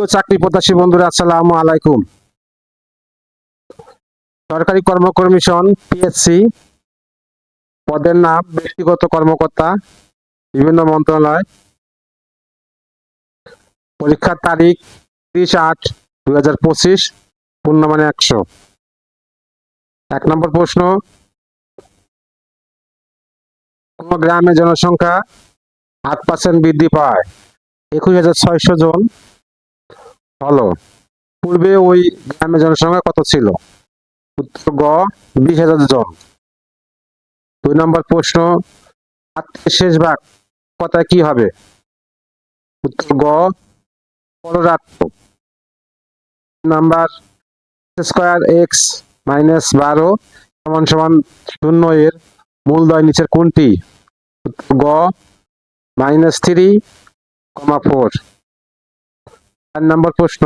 প্রিয় চাকরি প্রত্যাশী বন্ধুরা, আসসালামু আলাইকুম। সরকারি কর্ম কমিশন পিএসসি পদের নাম, ব্যক্তিগত কর্মকর্তা, বিভিন্ন মন্ত্রণালয়। পরীক্ষার তারিখ, তিরিশ আট দুই হাজার পঁচিশ, পূর্ণমানে একশো। এক নম্বর প্রশ্ন, কোন গ্রামে জনসংখ্যা আট পার্সেন্ট বৃদ্ধি পায়। একুশ হাজার ছয়শো জন হলো পূর্বে ওই গ্রামে জনসংখ্যা কত ছিল? উত্তর গ, বিশ হাজার জন। দুই নম্বর প্রশ্ন আত্মের শেষ ভাগ কথায় কি হবে? উত্তর গ পররাত্ম নাম্বার স্কোয়ার এক্স মাইনাস বারো সমান সমান শূন্য এর মূলদয় নিচের কোনটি? গ, মাইনাস থ্রি, কমা ফোর। চার নম্বর প্রশ্ন।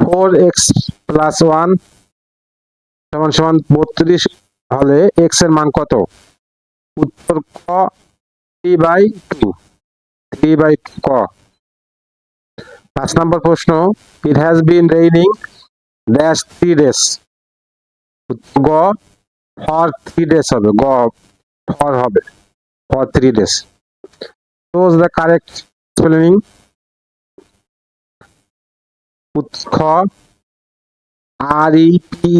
ফোর এক্স প্লাস ওয়ান সমান সমান বত্রিশ হলে এক্সের মান কত? উত্তর ক, three by two. Three by ক। পাঁচ নম্বর প্রশ্ন it has been raining dash three days গ ফর থ্রি ডেস হবে। গ ফর হবে। For three days the correct spelling খ R E P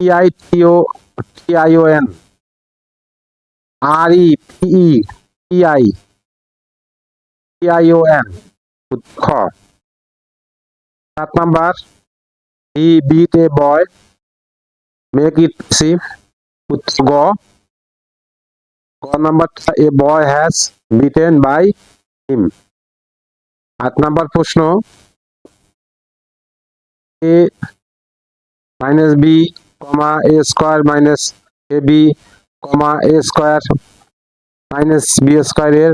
T I T O T I O N R E P E T I T I O N খ সাত number he beat a boy. Make it see. উত্তর গ। গ number a boy has beaten by him. আট number প্রশ্ন A minus B comma A square minus A B comma A square minus B square এর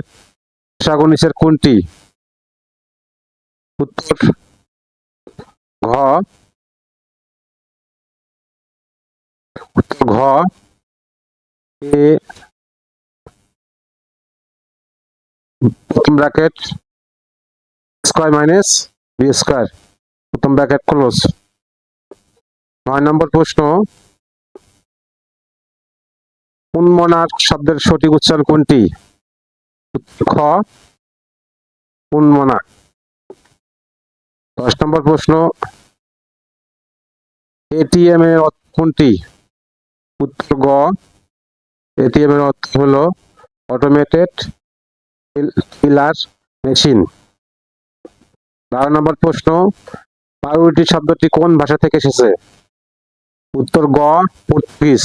সাগনিসের কোনটি? উত্তর ঘ। উত্তর ঘ। এ প্রথম bracket square minus B square. প্রথম ব্র্যাকেট ক্লোজ। নয় নম্বর প্রশ্ন, উন্মনার শব্দের সঠিক উচ্চারণ কোনটি? খ উন্মনা দশ নম্বর প্রশ্ন এটিএম এর কোনটি? উত্তর গ এটিএম এর অর্থ হলো অটোমেটেড টিলার মেশিন বারো নম্বর প্রশ্ন পাউরুটি শব্দটি কোন ভাষা থেকে এসেছে? উত্তর গ পর্তুগিজ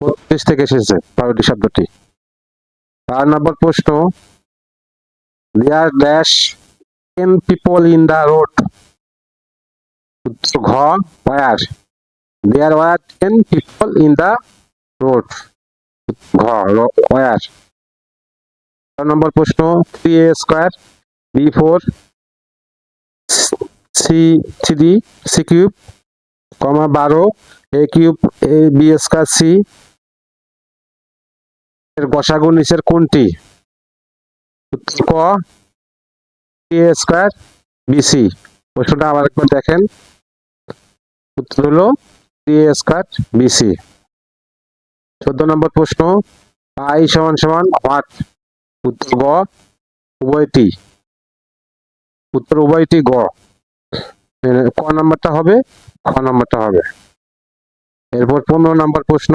পর্তুগিজ থেকে এসেছে পাউরুটি শব্দটি। চার নম্বর প্রশ্ন। There dash ten people in the road উত্তর ঘ were there were ten people in the road ঘ ওয়ার চার নম্বর প্রশ্ন three A square B four C three C cube comma বারো A cube A B square C এর গসাগু নিচের কোনটি? উত্তর ক এ স্কোয়ার বিসি প্রশ্নটা আবার একবার দেখেন। উত্তর হলো এ স্কোয়ার বিসি চোদ্দ নম্বর প্রশ্ন আই সমান সমান হোয়াট উত্তর গ, উভয়টি। উত্তর উভয়টি গ। ক নাম্বারটা হবে, খ নাম্বারটা হবে। এরপর পনেরো নাম্বার প্রশ্ন।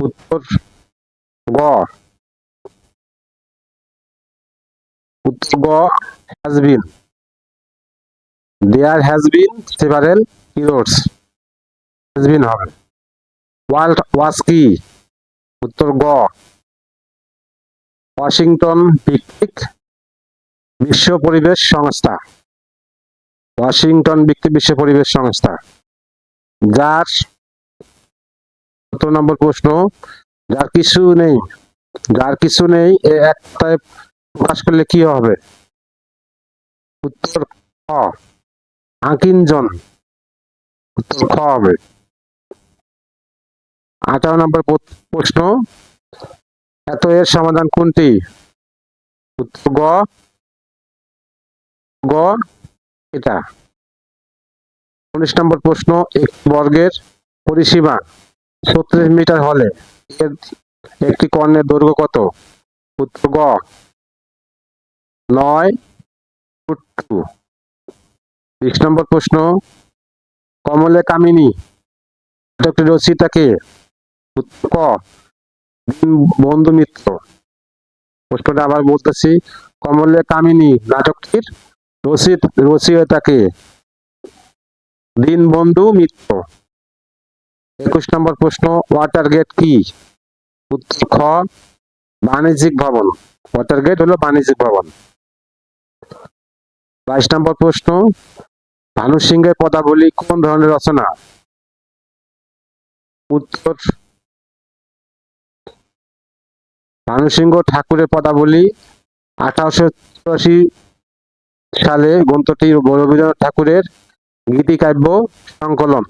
উত্তর গ। উত্তর গ has there has been several heroes has হবে। ওয়ার্ল্ড ওয়াজ কি উত্তর গ। ওয়াশিংটন ভিত্তিক বিশ্ব পরিবেশ সংস্থা। ওয়াশিংটন ভিত্তিক বিশ্ব পরিবেশ সংস্থা। যার কত নম্বর প্রশ্ন, যার কিছু নেই, যার কিছু নেই, এ একটায় প্রকাশ করলে কি হবে? উত্তর ক। আকিঞ্জন উত্তর খ হবে। আঠারো নম্বর প্রশ্ন এত এর সমাধান কোনটি? গ গ, এটা। উনিশ নম্বর প্রশ্ন, একটি বর্গের পরিসীমা ছত্রিশ মিটার হলে এর একটি কর্ণের দৈর্ঘ্য কত? উত্তর গ, নয় টু বিশ নম্বর প্রশ্ন, কমলে কামিনী রচিতাকে উত্তর ক? বন্ধু মিত্র। প্রশ্নটা আবার বলতেছি, কমলে কামিনী নাটকটির রচিত রচয়িতাকে দীনবন্ধু মিত্র। একুশ নম্বর প্রশ্ন ওয়াটার গেট কি? উত্তর, খ, বাণিজ্যিক ভবন। ওয়াটার গেট হলো বাণিজ্যিক ভবন। বাইশ নম্বর প্রশ্ন ভানু সিংহের পদাবলী কোন ধরনের রচনা? উত্তর ভানু সিংহ ঠাকুরের পদাবলী আঠারোশো চুরাশি সালে গ্রন্থটি রবীন্দ্রনাথ ঠাকুরের গীতিকাব্য সংকলন।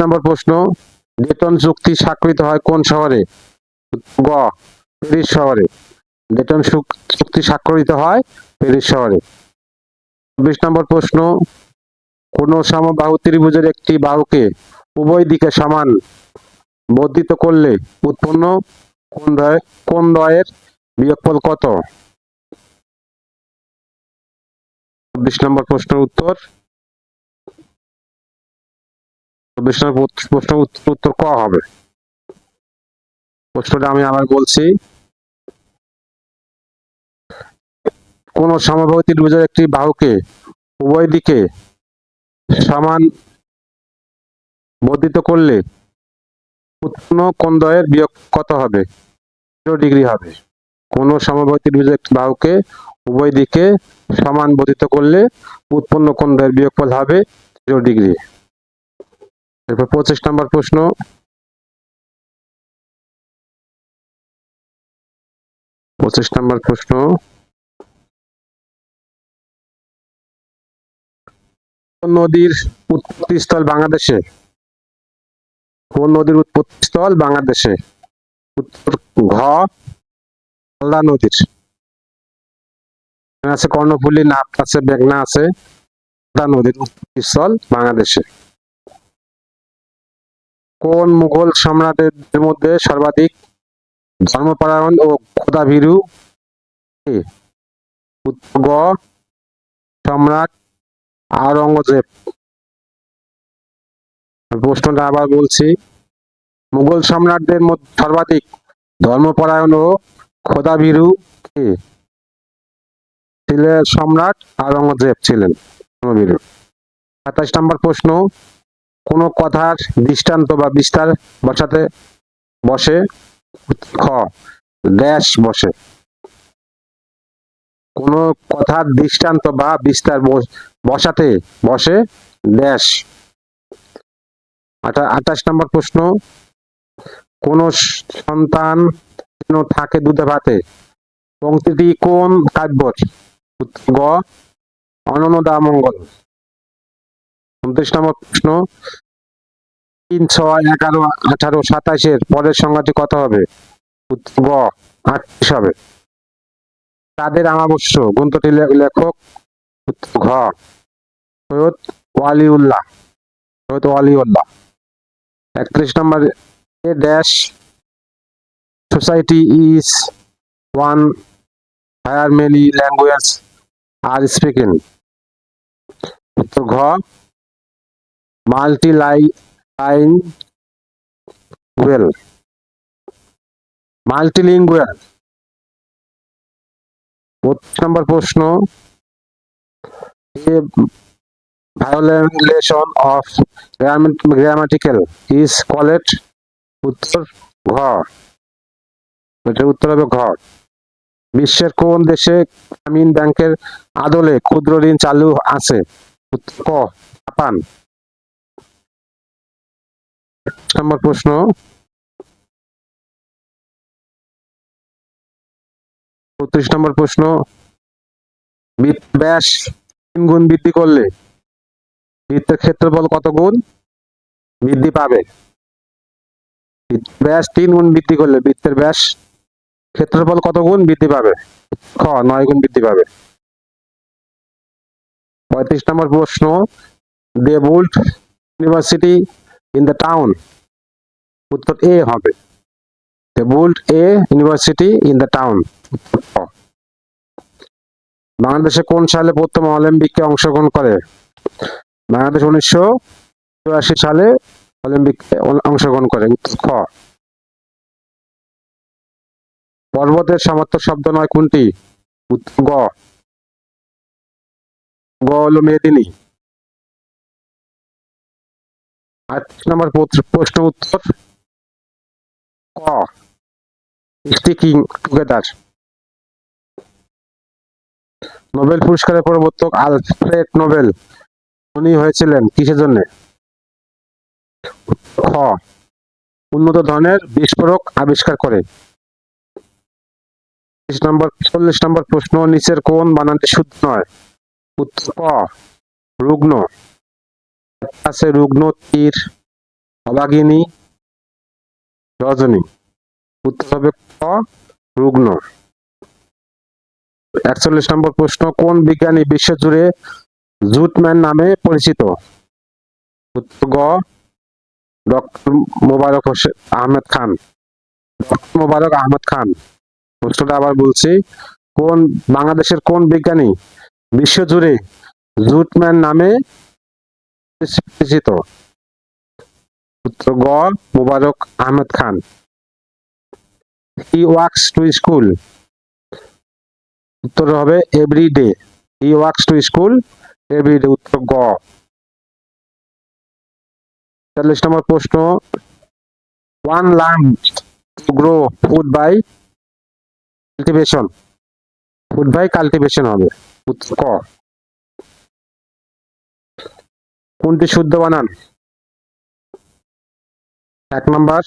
নম্বর প্রশ্ন ডেটন চুক্তি স্বাক্ষরিত হয় কোন শহরে? গ, প্যারিস শহরে। চুক- চুক্তি স্বাক্ষরিত হয় প্যারিস শহরে। চব্বিশ নম্বর প্রশ্ন, কোন সমবাহু ত্রিভুজের একটি বাহুকে উভয় দিকে সমান বর্ধিত করলে উৎপন্ন কোন দ্বয়ের বিয়োগফল কত? চব্বিশ নম্বর প্রশ্নের উত্তর। চব্বিশ নম্বর প্রশ্ন উত্তর উত্তর ক হবে? প্রশ্নটা আমি আবার বলছি। কোন সমবাহু ত্রিভুজের একটি বাহুকে উভয় দিকে সমান বর্ধিত করলে উৎপন্ন কোন দ্বয়ের বিয়োগ কত হবে? জিরো ডিগ্রি হবে। কোন সমবাহু একটি বাহুকে উভয় দিকে সমান বর্ধিত করলে উৎপন্ন কোন দ্বয়ের বিয়োগফল হবে? Zero degree. এরপর পঁচিশ নম্বর প্রশ্ন। পঁচিশ নম্বর প্রশ্ন। নদীর উৎপত্তি স্থল বাংলাদেশে? কোন নদীর উৎপত্তি স্থল বাংলাদেশে? উত্তর ঘ, মালদা নদীর। আছে কর্ণফুলী নাপ আছে, বেগনা আছে। মালদা নদীর উৎপত্তি স্থল বাংলাদেশে। কোন মুঘল সম্রাটের মধ্যে সর্বাধিক ধর্মপরায়ণ ও খোদাভীরু? উত্তর সম্রাট আওরঙ্গজেব। প্রশ্নটা আবার বলছি, মুঘল সম্রাটদের সর্বাধিক ধর্মপরায়ণ ও খোদাভীরু কে? ছিলেন সম্রাট আওরঙ্গজেব ছিলেন ধর্মভীরু। সাতাশ নম্বর প্রশ্ন, কোন কথার দৃষ্টান্ত বা বিস্তার বসাতে বসে? খ ড্যাশ বসে। কোন কথার দৃষ্টান্ত বা বিস্তার বস- বসাতে বসে? আটা- আঠাশ নম্বর প্রশ্ন। কোন সন্তান যেন থাকে দুধে ভাতে? পংক্তিটি কোন উত্তর গ, অনন্যদা মঙ্গল। উনত্রিশ নম্বর প্রশ্ন। তিন, ছয়, এগারো, আঠারো, সাতাশের পরের সংখ্যাটি কত হবে? গ, আটত্রিশ হবে। তাদের আমাবস্য গ্রন্থটি লেখক ঘ সৈয়দ ওয়ালিউল্লাহ। সৈয়দ ওয়ালিউল্লাহ। একত্রিশ number a dash society is one higher many language are speaking উত্তর ঘ multi lie line well multilingual বত্রিশ নম্বর প্রশ্ন of grammar- grammatical is called উত্তর ঘ। এটার উত্তর হবে ঘ। বিশ্বের কোন দেশে গ্রামীণ ব্যাংকের আদলে ক্ষুদ্র ঋণ চালু আছে? জাপান। নম্বর প্রশ্ন। চৌত্রিশ নম্বর প্রশ্ন। ব্যাস তিন গুণ বৃদ্ধি করলে বৃত্তের ক্ষেত্রফল কত গুণ? বৃদ্ধি পাবে। ব্যাস তিন গুণ বৃদ্ধি করলে, বৃত্তের ব্যাস ক্ষেত্রফল কত গুণ? বৃদ্ধি পাবে। খ, নয় গুণ বৃদ্ধি পাবে। পঁয়ত্রিশ নম্বর প্রশ্ন they built university in the town. উত্তর এ হবে। They built a university in the town. বাংলাদেশে কোন সালে প্রথম অলিম্পিকে অংশগ্রহণ করে? বাংলাদেশ উনিশশো চুরাশি সালে অলিম্পিকে অংশগ্রহণ করে খ পর্বতের সমার্থক শব্দ নয় কোনটি? গ। হলো মেদিনী। আটত্রিশ নম্বর প্রশ্ন উত্তর। ক। Sticking together. নোবেল পুরস্কারের প্রবর্তক আলফ্রেড নোবেল। উনি হয়েছিলেন কিসের জন্য? খ, উন্নত ধরনের বিস্ফোরক আবিষ্কার করে। নম্বর, চল্লিশ নম্বর প্রশ্ন, নিচের কোন বানানটি শুদ্ধ নয়? উত্তর, ক, রুগ্ন। আছে রুগ্ন, তীর, অবাগিনী, রজনী। উত্তর হবে ক, রুগ্ন। একচল্লিশ নম্বর প্রশ্ন, কোন বিজ্ঞানী বিশ্বজুড়ে জুটম্যান নামে পরিচিত। গ ডক্টর মোবারক হোসেন আহমেদ খান। ডক্টর মোবারক আহমেদ খান। প্রশ্নটা আবার বলছি, কোন বাংলাদেশের কোন বিজ্ঞানী বিশ্বজুড়ে জুটম্যান নামে পরিচিত? উত্তর গ Mobarak Ahmed Khan. He works to school. উত্তর হবে every day he works to school every উত্তর গ। চল্লিশ নম্বর প্রশ্ন। One learn grow food by cultivation. Food by cultivation হবে। উত্তর ক। কোনটি শুদ্ধ বানান? এক নাম্বার।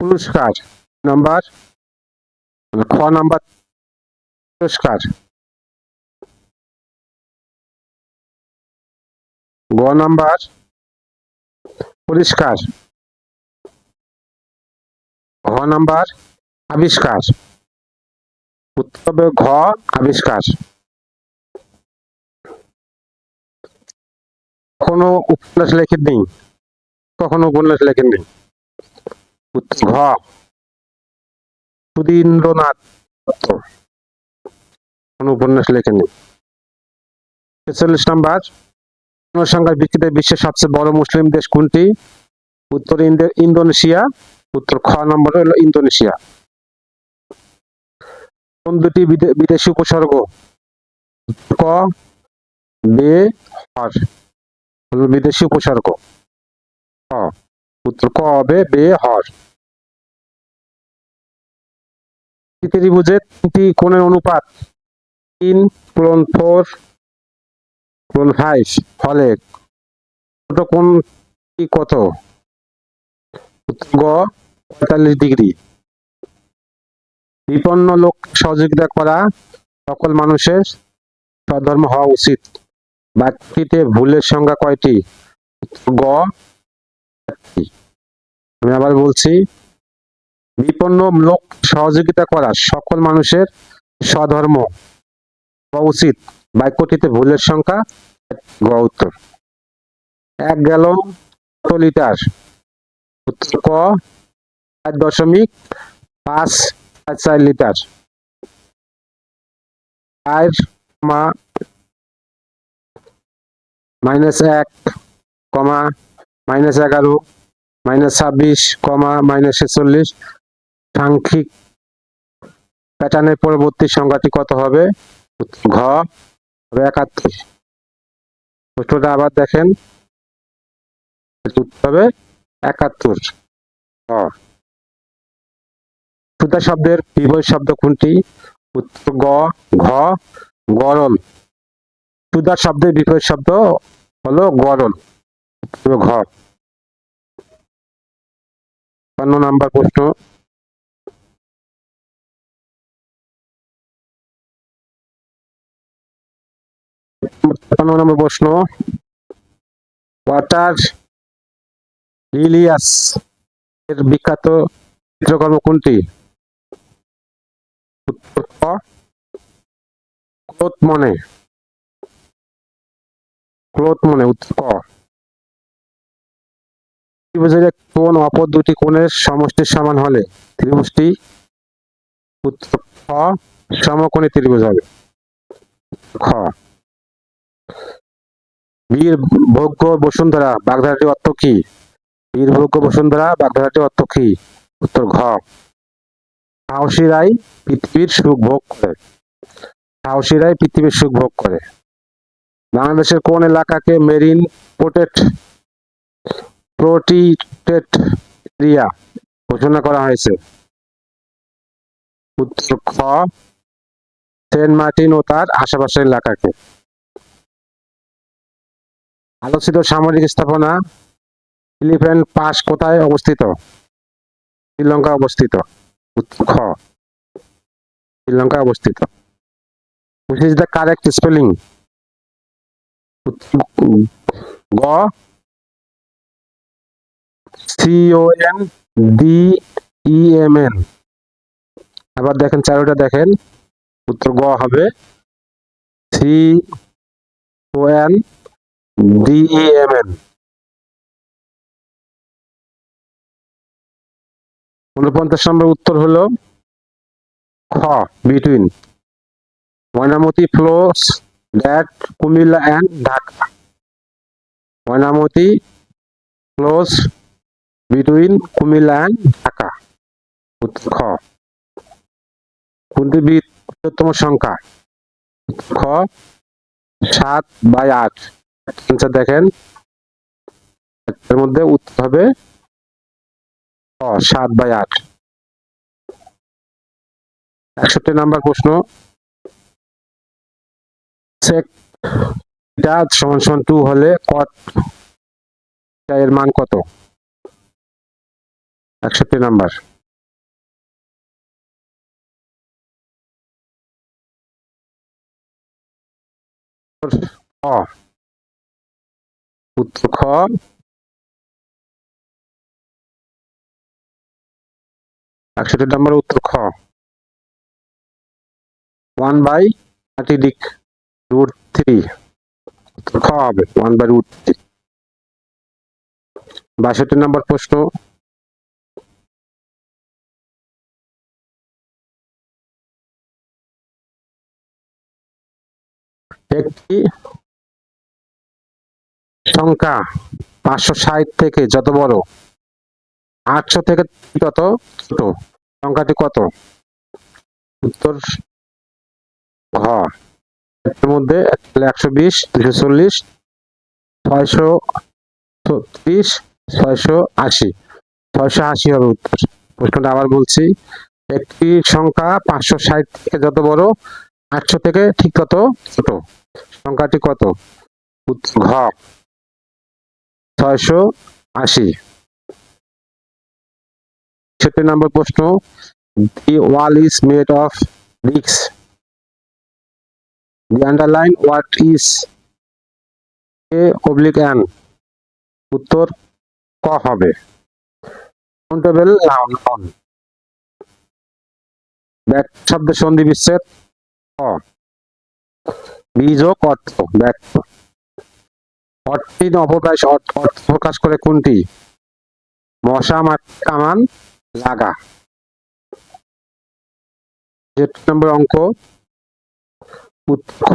পুরস্কার। নাম্বার। খ নাম্বার। পুরস্কার। গ নাম্বার, পরিষ্কার। ঘ নাম্বার, আবিষ্কার। উত্তর হবে ঘ, আবিষ্কার। কখনো উপন্যাস লেখেননি? কখনো উপন্যাস লেখেননি? উত্তর ঘ। সুধীন্দ্রনাথ কোনো উপন্যাস লেখেননি। ছেচল্লিশ নাম্বার জনসংখ্যার ভিত্তিতে বিশ্বের সবচেয়ে বড় মুসলিম দেশ কোনটি? উত্তর ইন্দোনেশিয়া, উত্তর খ নম্বর হলো ইন্দোনেশিয়া। কোন দুটি বিদেশি উপসর্গ? ক, বে, হর। হলো বিদেশি উপসর্গ। ক উত্তর ক হবে বে, হর। ত্রিভুজের তিনটি কোণের অনুপাত তিন পূরণ ফোর ফাইভ ফলে ছোট কোণ কি কত? গ, পঁয়তাল্লিশ ডিগ্রি। বিপন্ন লোক সহযোগিতা করা সকল মানুষের সধর্ম হওয়া উচিত। বাক্যটিতে ভুলের সংখ্যা কয়টি? গ আমি আবার বলছি, বিপন্ন লোক সহযোগিতা করা সকল মানুষের সধর্ম হওয়া উচিত। বাক্যটিতে ভুলের সংখ্যা গ উত্তর। এক গ্যালন কত লিটার? উত্তর ক, চার দশমিক পাঁচ পাঁচ চার লিটার। চার কমা মাইনাস এক কমা মাইনাস এগারো, মাইনাস ছাব্বিশ কমা মাইনাস ছেচল্লিশ। সাংখ্যিক প্যাটার্নের পরবর্তী সংখ্যাটি কত হবে? ঘ হবে একাত্তর। প্রশ্নটা আবার দেখেন। হবে একাত্তর। সুতা শব্দের বিপরীত শব্দ কোনটি? উত্তর গ, ঘ গরল সুতা শব্দের বিপরীত শব্দ হলো গরল ঘ বান্ন নাম্বার প্রশ্ন। বান্ন নম্বর প্রশ্ন ওয়াটার লিলিয়াস এর বিখ্যাত চিত্রকর্ম কোনটি? ক্লোথ মনে ক্লোথ মনে উত্তর কোন অপর দুটি কোণের সমষ্টির সমান হলে ত্রিভুজটি? উত্তর খ, সমকোণী ত্রিভুজ হবে। খ বীর ভোগ্য বসুন্ধরা বাগধারাটির অর্থ কি? বীর ভোগ্য বসুন্ধরা বাগধারাটির অর্থ কি? উত্তর ঘ। সাহসীরাই পৃথিবীর সুখ ভোগ করে। সাহসীরাই পৃথিবীর সুখ ভোগ করে। বাংলাদেশের কোন এলাকাকে মেরিন প্রোটেট প্রোটিটেড এরিয়া ঘোষণা করা হয়েছে? উত্তর খ, সেন্ট মার্টিন ও তার আশেপাশের এলাকাকে। আলোচিত সামরিক স্থাপনা এলিফ্যান্ট পাস কোথায় অবস্থিত? শ্রীলঙ্কা অবস্থিত। খ শ্রীলঙ্কা অবস্থিত। Which is the correct spelling. গ। C O N D E M N আবার দেখেন, চারোটা দেখেন। উত্তর গ হবে। C O N D E M N উনপঞ্চাশ নম্বর উত্তর হলো খ between Mainamati flows that Comilla and Dhaka. Mainamati flows between Comilla and Dhaka. খ। কোনটি বৃহত্তম সংখ্যা? খ, সাত বাই আট। আনসার দেখেন। এর মধ্যে উত্তর হবে সাত বাই আট। একষট্টি নাম্বার প্রশ্ন। সেক এটা সমান সমান টু হলে কট এর মান কত? একষট্টি নাম্বার। খ উত্তর খ একষট্টি নাম্বার উত্তর খ। ওয়ান বাই থার্টি ডিক রুট থ্রি। উত্তর খ হবে, ওয়ান বাই রুট থ্রি। বাষট্টি নম্বর প্রশ্ন। একটি সংখ্যা পাঁচশো ষাট থেকে যত বড়, আটশো থেকে তত ছোট। সংখ্যাটি কত? উত্তর হ। এর মধ্যে একশো বিশ, দুশো চল্লিশ, ছয়শো ছত্রিশ, ছয়শো আশি। ছয়শো আশি হবে উত্তর। প্রশ্নটা আবার বলছি। একটি সংখ্যা পাঁচশো ষাট থেকে যত বড়, আটশো থেকে ঠিক তত ছোট। সংখ্যাটি কত? ঘ। ছয়শো আশি। ছেষট্টি নম্বর প্রশ্ন the wall is made of bricks the underline what is a oblique an উত্তর ক হবে। কাউন্টেবল নাউন নাউন ব্যাক শব্দ সন্ধি বিচ্ছেদ ক। বীজ ও অর্থ ব্যর্থ অর্থহীন অপপ্রায় অর্থ প্রকাশ করে কোনটি? মশা কামান লাগা। নম্বর অঙ্ক। উত্তর খ।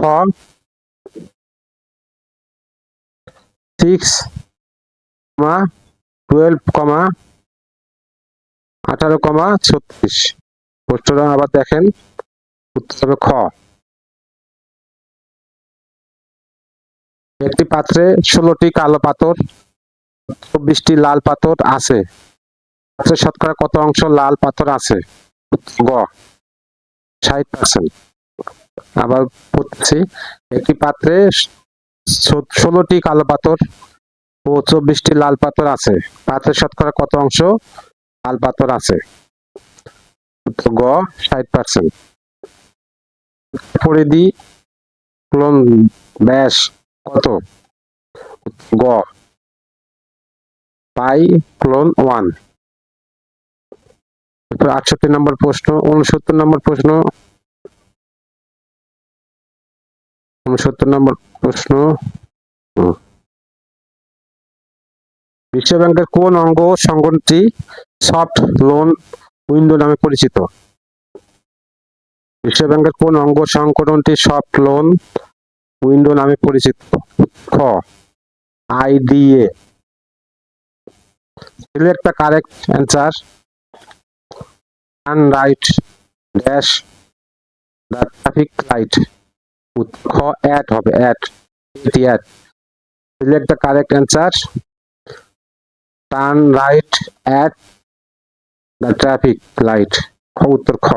সিক্স কমা টুয়েলভ কমা আঠারো কমা ছত্রিশ। প্রশ্নটা আবার দেখেন। উত্তর খ। একটি পাত্রে ষোলোটি কালো পাথর, চব্বিশটি লাল পাথর আছে। পাত্রে শতকরা কত অংশ লাল পাথর আছে? গ। ষাট পার্সেন্ট আবার পড়ছি একটি পাত্রে ষোলোটি কালো পাথর ও চব্বিশটি লাল পাথর আছে। পাত্রের শতকরা কত অংশ লাল পাথর আছে? গ। ষাট পার্সেন্ট পরিধি ব্যাস। কত? গ। Pi colon one. আটষট্টি নম্বর প্রশ্ন, উনসত্তর নম্বর প্রশ্ন। উনসত্তর নম্বর প্রশ্ন। কোন অঙ্গ সংগঠনটি সফট লোন উইন্ডো নামে পরিচিত? বিশ্ব ব্যাংকের কোন অঙ্গ সংগঠনটি সফট লোন উইন্ডো নামে পরিচিত, খ, IDA. Select the correct answer and right dash the traffic light খ অ্যাড হবে অ্যাড এটি add select the correct answer turn right at the traffic light খ উত্তর, খ।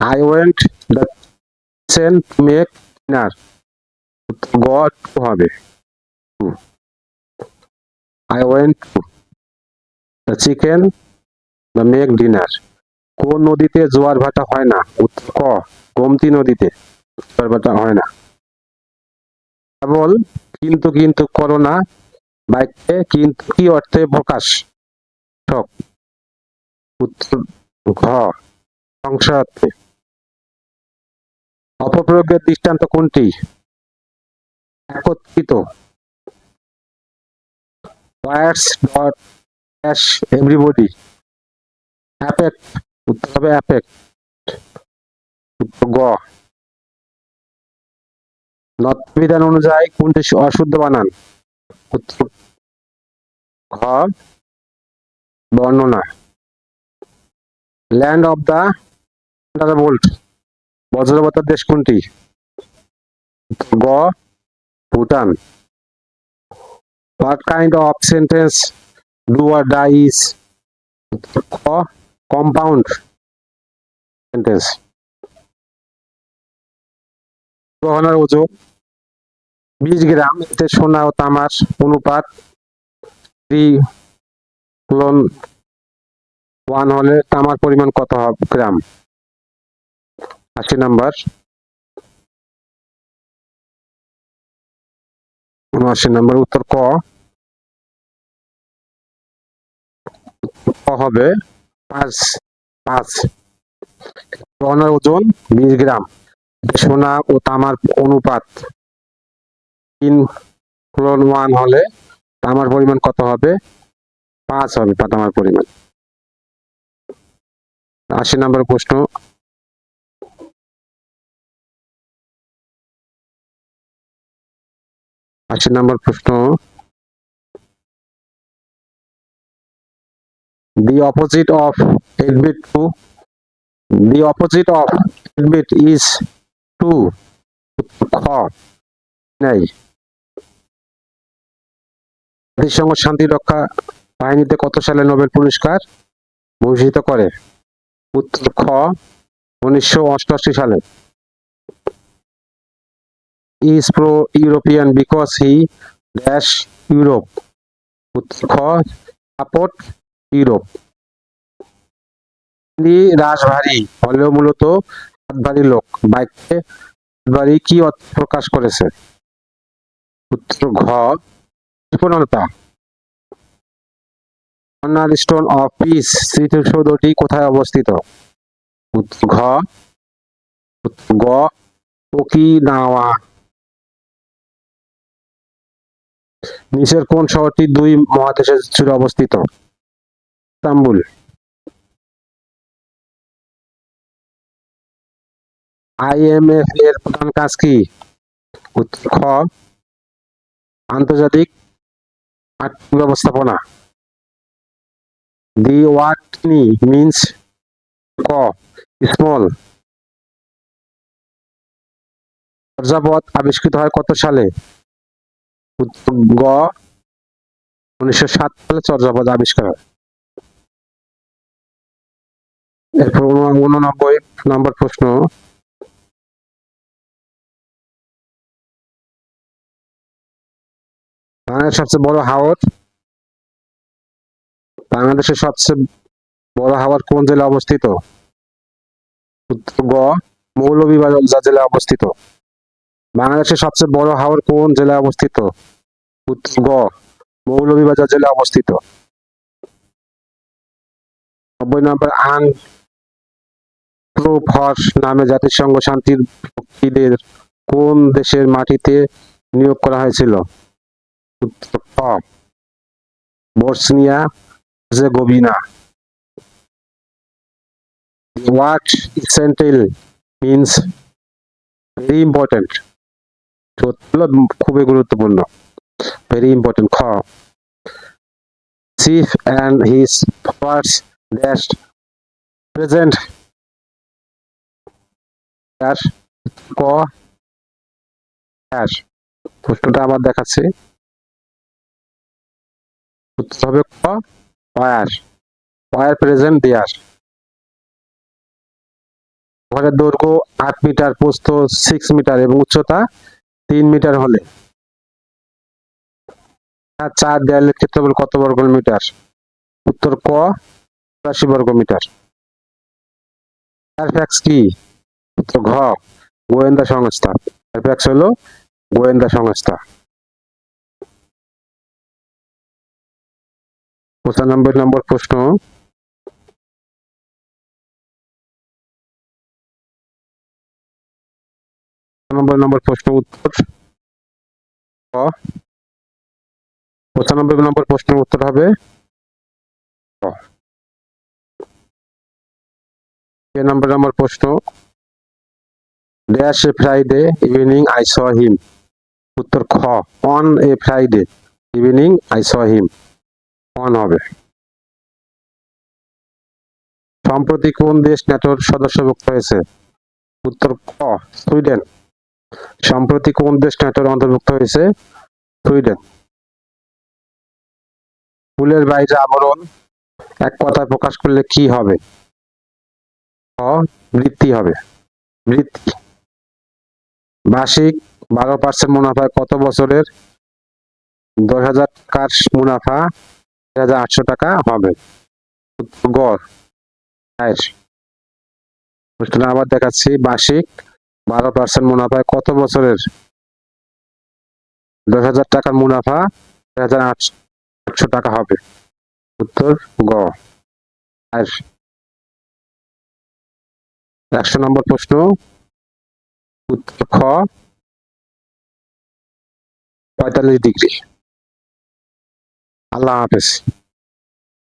I went the scene to make গ টু হবে। I went to the chicken the make dinner কোন নদীতে জোয়ার ভাটা হয় না? উত্তর ক, গোমতী নদীতে জোয়ার ভাটা হয় না। কেবল কিন্তু কিন্তু করোনা বাক্যে কিন্তু কি অর্থে প্রকাশ? উত্তর ঘ। অর্থে অপপ্রয়োগের দৃষ্টান্ত কোনটি? একত্রিত। ওয়ার্ডস ডট ড্যাশ এভরিবডি অ্যাপেক্ট উত্তর হবে অ্যাপেক্ট উত্তর গ। নদবিধান অনুযায়ী কোনটি অশুদ্ধ বানান? উত্তর ঘ। বর্ণনা। ল্যান্ড অফ দ্য বোল্ট বজ্রপাতের দেশ কোনটি? গ, Bhutan. What kind of sentence do or die is খ কম্পাউন্ড সেন্টেন্স গহনার ওজন বিশ গ্রাম, এতে সোনা ও তামার অনুপাত থ্রি ওয়ান হলে তামার পরিমাণ কত হবে গ্রাম? আশি নাম্বার। উনআশি নাম্বার উত্তর ক? হবে পাঁচ পাঁচ। গহনার ওজন, বিশ গ্রাম। সোনা ও তামার অনুপাত তিন ক্লোন ওয়ান হলে তামার পরিমাণ কত হবে? পাঁচ হবে তামার পরিমাণ। আশি নম্বর প্রশ্ন। আশি নম্বর প্রশ্ন। Of 8 bit 2 the opposite of 8 bit is 2 খ। নাই। জাতিসংঘ শান্তি রক্ষা বাহিনীতে কত সালে নোবেল পুরস্কার ভূষিত করে? উত্তর খ, উনিশশো অষ্টআশি সালে। Is pro European because he dash Europe খ সাপোর্ট ইউরোপ রাশভারী হলেও মূলত হাতভারী লোক। বাক্যে হাতভারী কি প্রকাশ করেছে? উত্তর ঘ, কৃপণতা। কর্নার স্টোন অফ পিস স্মৃতিসৌধটি কোথায় অবস্থিত? ঘ গ ওকিনাওয়া নিচের কোন শহরটি দুই মহাদেশের জুড়ে অবস্থিত? ইস্তাম্বুল। আইএমএফ এর প্রধান কাজ কি? খ, আন্তর্জাতিক আর্থিক ব্যবস্থাপনা। দি ওয়াটনি মিন্স, ক, স্মল। চর্যাপদ আবিষ্কৃত হয় কত সালে? উত্তর গ, উনিশশো সাত সালে চর্যাপদ আবিষ্কার হয়। এরপর উননব্বই নম্বর প্রশ্ন। বাংলাদেশের সবচেয়ে বড় হাওর? বাংলাদেশের সবচেয়ে বড় হাওর কোন জেলায় অবস্থিত? গ, মৌলভীবাজার জেলায় অবস্থিত। বাংলাদেশের সবচেয়ে বড় হাওর কোন জেলায় অবস্থিত? উত্তর গ, মৌলভীবাজার জেলায় অবস্থিত। নব্বই নম্বর আন প্রুফ নামে জাতিসংঘ শান্তির পক্ষীদের কোন দেশের মাটিতে নিয়োগ করা হয়েছিল? Bosnia Herzegovina what essential means very important খুবই গুরুত্বপূর্ণ ভেরি ইম্পর্টেন্ট খ chief and his first dash present dash ক ড্যাশ প্রশ্নটা আবার দেখাচ্ছি। উত্তর হবে ক ওয়ার ওয়ার প্রেজেন্ট দেয়ার। ঘরের দৈর্ঘ্য আট মিটার, প্রস্থ সিক্স মিটার এবং উচ্চতা তিন মিটার হলে। চার দেয়ালের ক্ষেত্রফল কত বর্গ মিটার? উত্তর ক, চুরাশি বর্গ মিটার। ফায়ারফ্যাক্স কি? উত্তর ঘ, গোয়েন্দা সংস্থা। ফায়ারফ্যাক্স হলো গোয়েন্দা সংস্থা। পঁচানব্বই নম্বর প্রশ্ন। পঁচানব্বই নম্বর প্রশ্ন উত্তর। ক। পঁচানব্বই নম্বর প্রশ্নের উত্তর হবে নম্বর নম্বর প্রশ্ন। Dash a Friday evening I saw him. উত্তর খ। On a Friday evening I saw him. On হবে। সম্প্রতি কোন দেশ ন্যাটোর সদস্যভুক্ত হয়েছে? উত্তর ক। সুইডেন। সম্প্রতি কোন দেশ ন্যাটোর অন্তর্ভুক্ত হয়েছে? সুইডেন। ফুলের বাইরে আবরণ, এক কথায় প্রকাশ করলে কি হবে? বৃত্তি হবে। বৃত্তি। মাসিক বারো পার্সেন্ট মুনাফায় কত বছরের? দশ হাজার টাকার মুনাফা হাজার আটশো টাকা হবে। গড়। আবার দেখাচ্ছি মাসিক বারো পার্সেন্ট মুনাফায় কত বছরের? দশ হাজার টাকার মুনাফা দুই হাজার আটশো টাকা হবে। উত্তর গ। আর একশো নম্বর প্রশ্ন। উত্তর খ। পঁয়তাল্লিশ ডিগ্রি। আল্লাহ হাফেজ।